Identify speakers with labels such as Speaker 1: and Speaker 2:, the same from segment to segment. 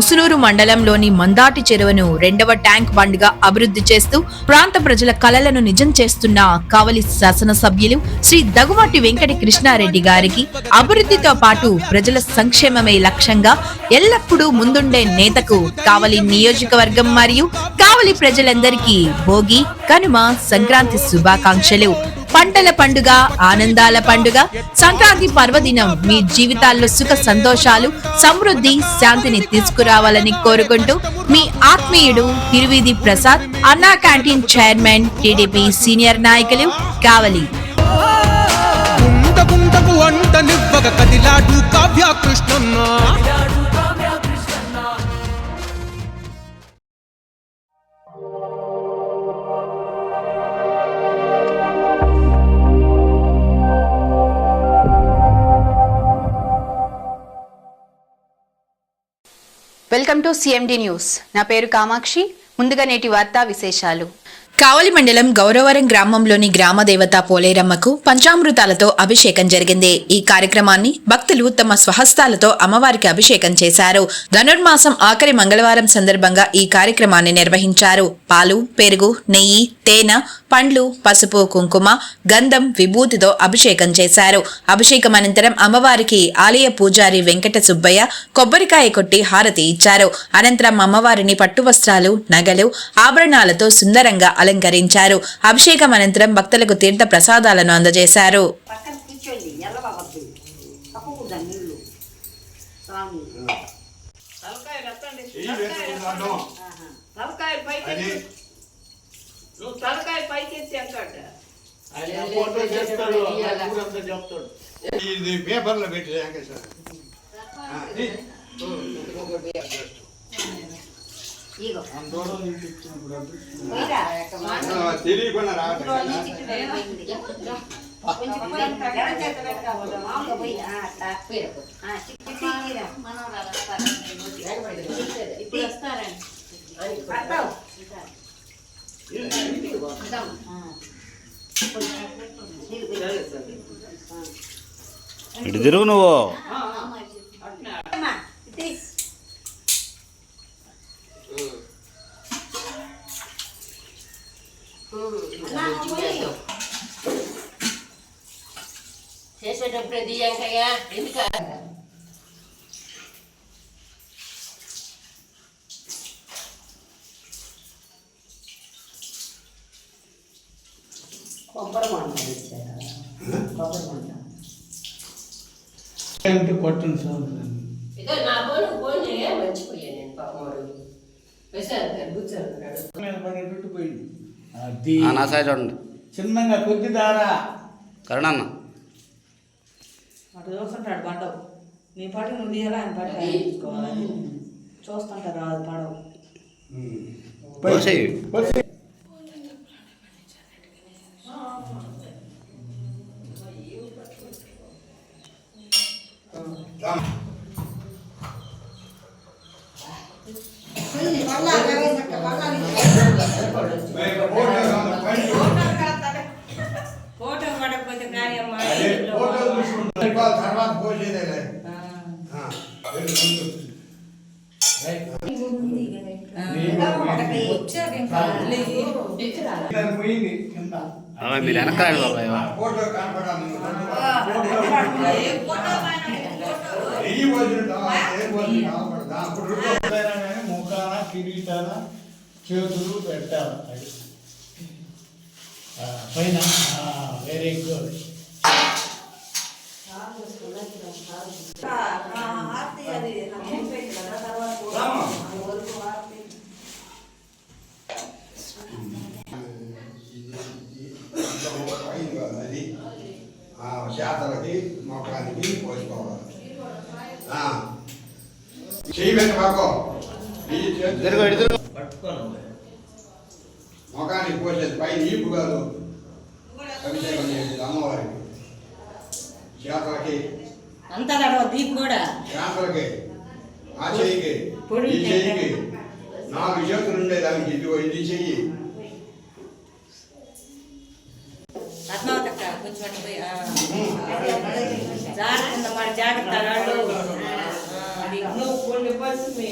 Speaker 1: ముసునూరు మండలంలోని మందాటి చెరువును రెండవ ట్యాంక్ బండ్గా అభివృద్ధి చేస్తూ ప్రాంత ప్రజల కలలను నిజం చేస్తున్న కావలి శాసనసభ్యులు శ్రీ దగుమాటి వెంకట కృష్ణారెడ్డి గారికి అభివృద్ధితో పాటు ప్రజల సంక్షేమమే లక్ష్యంగా ఎల్లప్పుడూ ముందుండే నేతకు కావలి నియోజకవర్గం మరియు కావలి ప్రజలందరికీ భోగి కనుమ సంక్రాంతి శుభాకాంక్షలు. పంటల పండుగ ఆనందాల పండుగ సంక్రాంతి పర్వదినం. మీ జీవితాల్లో సుఖ సంతోషాలు సమృద్ధి శాంతిని తీసుకురావాలని కోరుకుంటూ మీ ఆత్మీయుడు తిరువీధి ప్రసాద్ అన్నా క్యాంటీన్ చైర్మన్ టీడీపీ సీనియర్ నాయకులు కావలి.
Speaker 2: కదిలాడు కావ్య కృష్ణన్న
Speaker 1: వెల్కమ్ టు సిఎండి న్యూస్ నా పేరు కామాక్షి. ముందుగా నేటి వార్తా విశేషాలు. కావలి మండలం గౌరవరం గ్రామంలోని గ్రామదేవత పోలేరమ్మకు పంచామృతాలతో అభిషేకం జరిగింది. ఈ కార్యక్రమాన్ని భక్తులు తమ స్వహస్తాలతో అమ్మవారికి అభిషేకం చేశారు. ధనుర్మాసం ఆఖరి మంగళవారం సందర్భంగా ఈ కార్యక్రమాన్ని నిర్వహించారు. పాలు పెరుగు నెయ్యి తేనె పండ్లు పసుపు కుంకుమ గంధం విభూతితో అభిషేకం చేశారు. అభిషేకం అనంతరం అమ్మవారికి ఆలయ పూజారి వెంకట సుబ్బయ్య కొబ్బరికాయ కొట్టి హారతి ఇచ్చారు. అనంతరం అమ్మవారిని పట్టు వస్త్రాలు నగలు ఆభరణాలతో సుందరంగా అలంకరించారు. అభిషేకం అనంతరం భక్తులకు తీర్థ ప్రసాదాలను అందజేశారు.
Speaker 3: పక్కన ఆహా. తలకాయలు పైకి ఎత్తు. నువ్వు తలకాయ పైకి ఎత్తి ఎక్కడ
Speaker 4: ఇది పేపర్లో పెట్టి వెంకటేశ్వర. తెలియకుండా రావట్లేదు
Speaker 5: ఇటు తిరుగు నువ్వు.
Speaker 6: చేసేటప్పుడు దియ్యంకయ్యా ఎందుకు?
Speaker 3: కొబ్బరి మంట ఇచ్చారా కొబ్బరి మంట.
Speaker 4: కొట్టండి సార్
Speaker 6: ఇదో నా ఫోన్ ఫోన్ చేయ మర్చిపోయా నేను పాపమాడు. ప్రశాంత్ గారు కూర్చోనున్నాడు
Speaker 7: మీద పడి పెట్టిపోయింది అది
Speaker 5: ఆ, నా సైడ్ చూడండి
Speaker 7: చిన్నగా కొద్ది దారా.
Speaker 5: కరుణన్న.
Speaker 8: అటు చూస్తుంటాడు పడవు. నీ పాటు నువ్వు తీయాలి? ఆయన పాటు చూస్తుంటాడు అది పడవు.
Speaker 4: తర్వాత పోసేదే
Speaker 7: పోయింది కింద
Speaker 5: బాబా మీరు వెనక రండి బాబాయ్
Speaker 4: ఫోటో కనపడాలి నెయ్యి పోసినట్టు ఏం పోసి కనపడదా అప్పుడు
Speaker 7: ఎప్పుడైనా కానీ ముఖాన కిరీటాన చేతులు పెట్టాలి అది. ఆ, పైన వెరీ గుడ్
Speaker 4: అయింది కదా అది ఆ, శాతలకి మొక్కలకి పోసుకోవాలి ఆ. చెయ్యి మొఖానికి పోసేది పైన ఈపు కాదు అభిషేకం చేసేది అమ్మవారికి చేపలకి
Speaker 8: అంతా దీపు కూడా
Speaker 4: చేపలకి ఆ చెయ్యికి ఈ చెయ్యికి నాలుగు చేతులు ఉండేది దానికి ఇదిగో ఇది చెయ్యి
Speaker 8: పద్మావతి అక్క కూర్చోండి పోయి ఆ. జాగ్రత్త మరి జాగ్రత్త రాళ్ళు. ఆ, అది నువ్వు కొన్ని పర్సు మీ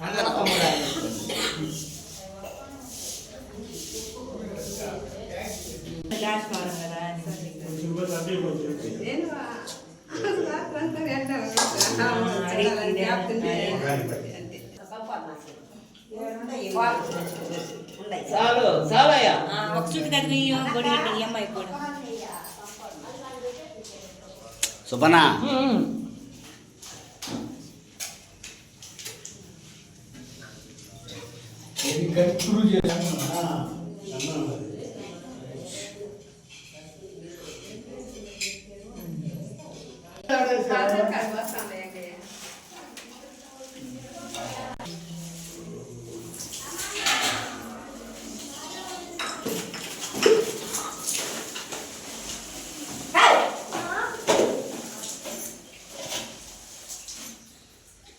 Speaker 8: అందరూ కొమ్ముడాలి గ్యాస్ కావాలి కదా చాలు చాలయ్యా
Speaker 3: ఒక చుట్టు కట్టి గొడి కట్టి ఈ అమ్మాయి కూడా
Speaker 5: సుబ్బనా
Speaker 7: ఇది కట్టుడు చేశాను ఆ, అన్నం అది.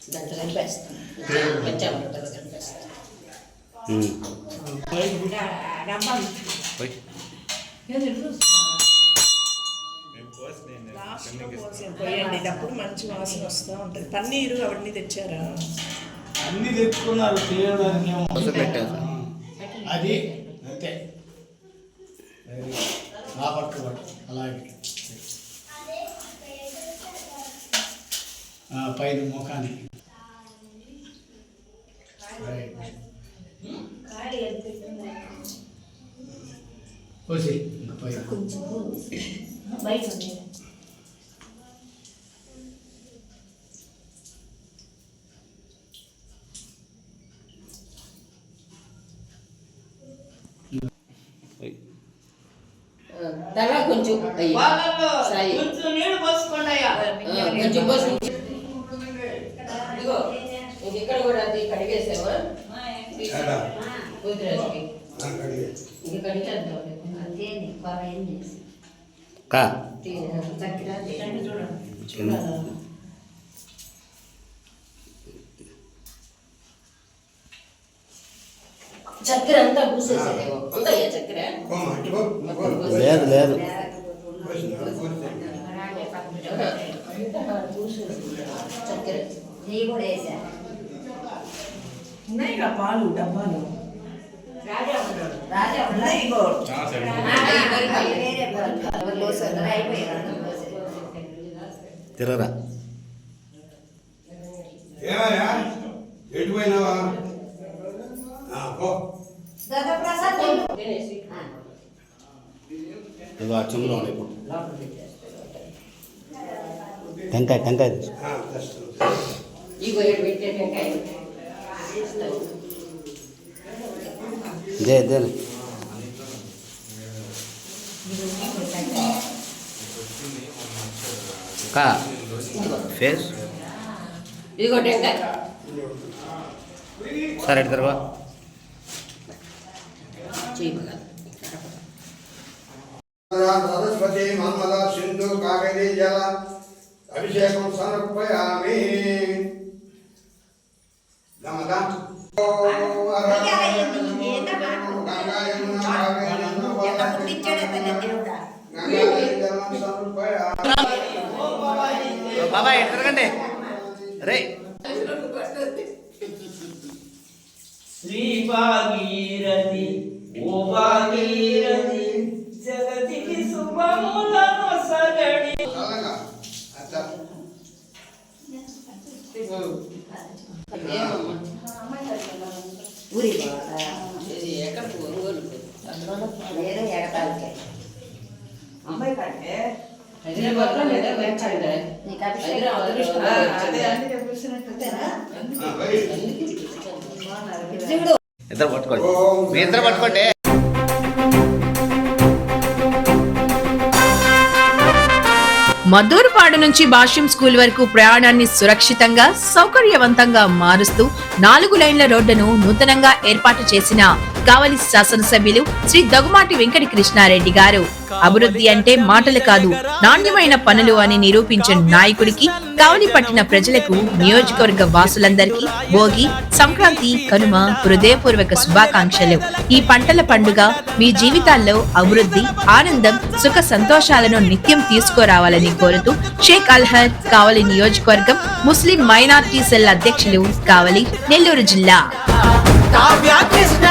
Speaker 6: దాంట్లో కలిపేస్తాం పంచామృతాలు
Speaker 9: పోయండి అప్పుడు మంచి వాసన వస్తూ ఉంటుంది పన్నీరు అవన్నీ తెచ్చారా
Speaker 7: అన్ని తెచ్చుకున్నారు చేయడానికి ఏమో.
Speaker 5: కోసం పెట్టారు
Speaker 7: అది అంతే అది నా పట్టు అలాగే పైన ముఖానికి రైట్. పోసి ఇంకా పైన
Speaker 3: బయట ఉంది.
Speaker 5: పోయి
Speaker 6: తల కొంచెం అయ్యి.
Speaker 8: వాళ్ళల్లో
Speaker 6: సాయి.
Speaker 8: కొంచెం నీళ్ళు పోసుకోండి అయ్యా
Speaker 6: ఆ, కొంచెం పోసి
Speaker 5: కా?
Speaker 3: చక్కెర
Speaker 6: అంతా పూసేసేదేమో ఉందయ్యా చక్కెర.
Speaker 5: లేదు లేదు.
Speaker 6: చక్కెర.
Speaker 3: నెయ్యి కూడా వేసా.
Speaker 9: ఉన్నాయి కదా పాలు డబ్బాలు.
Speaker 5: తిరగరా
Speaker 4: ఏమయ్యా? ఎటు పోయినావా?
Speaker 5: చెంబులో ఉన్నాయి ఇప్పుడు టెంకాయ టెంకాయ.
Speaker 6: ఇగో పెట్టే టెంకాయ ఇస్తాను.
Speaker 5: దే దే కా? ఫేస్
Speaker 6: ఇదిగో టెంకాయ
Speaker 5: సరే
Speaker 6: చేయమగా
Speaker 4: సరస్వతి మన్మద సింధు కావేరీ జల అభిషేకం సమర్పయామి. నమదా గంగా
Speaker 5: బాబాయ్ ఇటు తిరగండి రే.
Speaker 8: శ్రీ భాగీరథి ఓ భాగీరథి జగతికి శుభములను సగడి
Speaker 3: ఊరి
Speaker 6: ఒంగోలుకు
Speaker 3: వేరే.
Speaker 5: ఇద్దరు పట్టుకోండి. మీ ఇద్దరు పట్టుకోండి.
Speaker 1: మద్దూరుపాడు నుంచి భాష్యం స్కూల్ వరకు ప్రయాణాన్ని సురక్షితంగా సౌకర్యవంతంగా మారుస్తూ నాలుగు లైన్ల రోడ్డును నూతనంగా ఏర్పాటు చేసిన కావలి శాసనసభ్యులు శ్రీ దగుమాటి వెంకట కృష్ణారెడ్డి గారు. అభివృద్ధి అంటే మాటలు కాదు నాణ్యమైన పనులు అని నిరూపించిన నాయకుడికి కావలి పట్టిన ప్రజలకు నియోజకవర్గ వాసులందరికీ భోగి సంక్రాంతి కనుమ హృదయపూర్వక శుభాకాంక్షలు. ఈ పంటల పండుగ మీ జీవితాల్లో అభివృద్ధి ఆనందం సుఖ సంతోషాలను నిత్యం తీసుకురావాలని కోరుతూ షేక్ అల్హర్ కావలి నియోజకవర్గం ముస్లిం మైనార్టీ సెల్ అధ్యక్షులు కావలి నెల్లూరు జిల్లా.
Speaker 2: కావ్య కృష్ణ